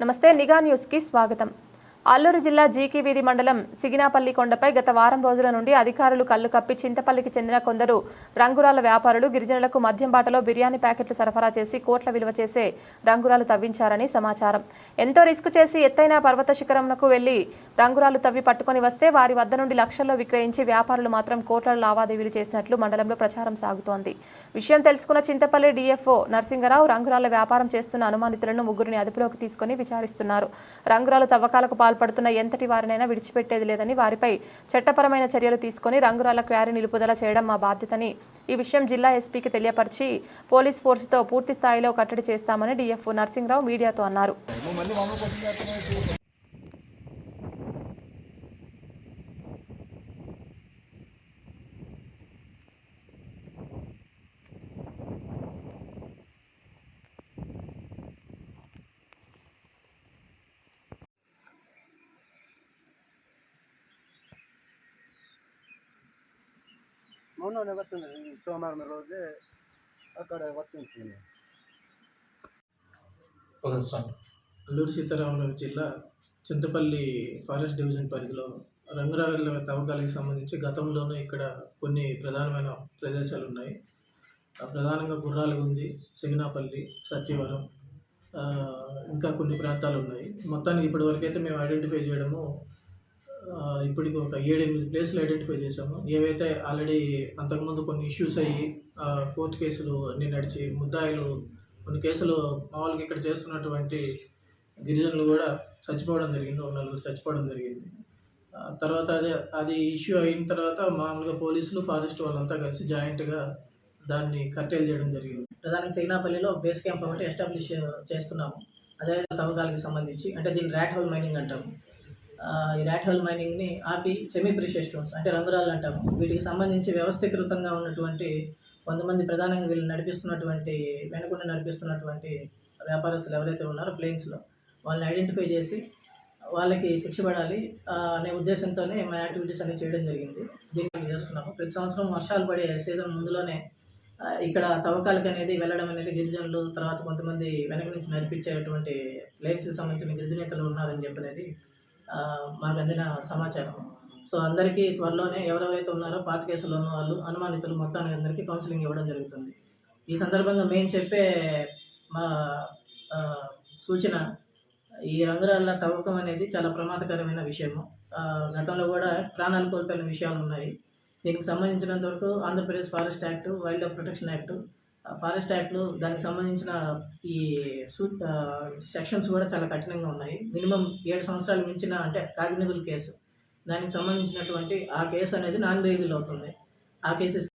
నమస్తే నిఘా న్యూస్కి స్వాగతం. అల్లూరు జిల్లా జీకి వీధి మండలం సిగినాపల్లి కొండపై గత వారం రోజుల నుండి అధికారులు కళ్ళు కప్పి చింతపల్లికి చెందిన కొందరు రంగురాల వ్యాపారులు గిరిజనులకు మద్యం బాటలో బిర్యానీ ప్యాకెట్లు సరఫరా చేసి కోట్ల విలువ చేసే రంగురాలు తవ్వించారని సమాచారం. ఎంతో రిస్క్ చేసి ఎత్తైన పర్వత శిఖరంకు వెళ్ళి రంగురాలు తవ్వి పట్టుకొని వస్తే వారి వద్ద నుండి లక్షల్లో విక్రయించి వ్యాపారులు మాత్రం కోట్ల లావాదేవీలు చేసినట్లు మండలంలో ప్రచారం సాగుతోంది. విషయం తెలుసుకున్న చింతపల్లి డీఎఫ్ఓ నరసింగరావు రంగురాల వ్యాపారం చేస్తున్న అనుమానితులను ముగ్గురిని అదుపులోకి తీసుకుని విచారిస్తున్నారు. రంగురాలు తవ్వకాలకు పాల్పడుతున్న ఎంతటి వారినైనా విడిచిపెట్టేది లేదని వారిపై చట్టపరమైన చర్యలు తీసుకుని రంగురాల క్వారీ నిలుపుదల చేయడం మా బాధ్యతని ఈ విషయం జిల్లా ఎస్పీకి తెలియపరిచి పోలీస్ ఫోర్సుతో పూర్తి స్థాయిలో కట్టడి చేస్తామని డీఎఫ్ఓ నరసింగరావు మీడియాతో అన్నారు. మొన్ననే వచ్చింది సోమవారం రోజే అక్కడ వచ్చింది అల్లూరు సీతారామరావు జిల్లా చింతపల్లి ఫారెస్ట్ డివిజన్ పరిధిలో రంగురాల తవ్వకాలకు సంబంధించి గతంలోనూ ఇక్కడ కొన్ని ప్రధానమైన ప్రదేశాలు ఉన్నాయి ప్రధానంగా గుర్రాలు ఉంది సిగినాపల్లి సత్యవరం ఇంకా కొన్ని ప్రాంతాలు ఉన్నాయి మొత్తానికి ఇప్పటివరకైతే మేము ఐడెంటిఫై చేయడము ఇప్పటికి ఒక ఏడెనిమిది ప్లేసులు ఐడెంటిఫై చేశాము. ఏవైతే ఆల్రెడీ అంతకుముందు కొన్ని ఇష్యూస్ అయ్యి కోర్టు కేసులు అన్నీ నడిచి ముద్దాయిలు కొన్ని కేసులు మామూలుగా ఇక్కడ చేస్తున్నటువంటి గిరిజనులు కూడా చచ్చిపోవడం జరిగింది. ఒక నలుగురు చచ్చిపోవడం జరిగింది. తర్వాత అదే అది ఇష్యూ అయిన తర్వాత మామూలుగా పోలీసులు ఫారెస్ట్ వాళ్ళంతా కలిసి జాయింట్గా దాన్ని కట్టేలు చేయడం జరిగింది. ప్రధానంగా సైనాపల్లిలో బేస్ క్యాంప్ ఒకటి ఎస్టాబ్లిష్ చేస్తున్నాము. అదేవిధంగా తవ్వకాలకు సంబంధించి అంటే దీన్ని ర్యాట్ హోల్ మైనింగ్ అంటాము. ఈ ర్యాట్ మైనింగ్ని ఆపి సెమీ ప్రిషియస్ స్టోన్స్ అంటే రంగురాళ్ళు అంటాము. వీటికి సంబంధించి వ్యవస్థీకృతంగా ఉన్నటువంటి కొంతమంది ప్రధానంగా వీళ్ళు నడిపిస్తున్నటువంటి వెనుకుండా నడిపిస్తున్నటువంటి వ్యాపారస్తులు ఎవరైతే ఉన్నారో ప్లేన్స్లో వాళ్ళని ఐడెంటిఫై చేసి వాళ్ళకి శిక్ష పడాలి అనే ఉద్దేశంతోనే మా యాక్టివిటీస్ అనేవి చేయడం జరిగింది. దీనికి చేస్తున్నాము. ప్రతి సంవత్సరం వర్షాలు పడే సీజన్ ముందులోనే ఇక్కడ తవ్వకాలకు అనేది వెళ్ళడం అనేది గిరిజనులు తర్వాత కొంతమంది వెనక నుంచి నడిపించేటువంటి ప్లేన్స్కి సంబంధించిన గిరిజనేతలు ఉన్నారని చెప్పనేది మాకు అందిన సమాచారం. సో అందరికీ త్వరలోనే ఎవరెవరైతే ఉన్నారో పాత కేసులో ఉన్న వాళ్ళు అనుమానితులు మొత్తానికి అందరికీ కౌన్సిలింగ్ ఇవ్వడం జరుగుతుంది. ఈ సందర్భంగా మేము చెప్పే మా సూచన ఈ రంగురాళ్ళ తవ్వకం అనేది చాలా ప్రమాదకరమైన విషయము. గతంలో కూడా ప్రాణాలు కోల్పోయిన విషయాలు ఉన్నాయి. దీనికి సంబంధించినంత వరకు Andhra Pradesh forest act wildlife protection act forest యాక్ట్లు దానికి సంబంధించిన ఈ సూ సెక్షన్స్ కూడా చాలా కఠినంగా ఉన్నాయి. మినిమం ఏడు సంవత్సరాలు మించిన అంటే కాగ్నిబుల్ కేసు. దానికి సంబంధించినటువంటి ఆ కేసు అనేది నాన్ బెయిలబుల్ అవుతుంది. ఆ కేసెస్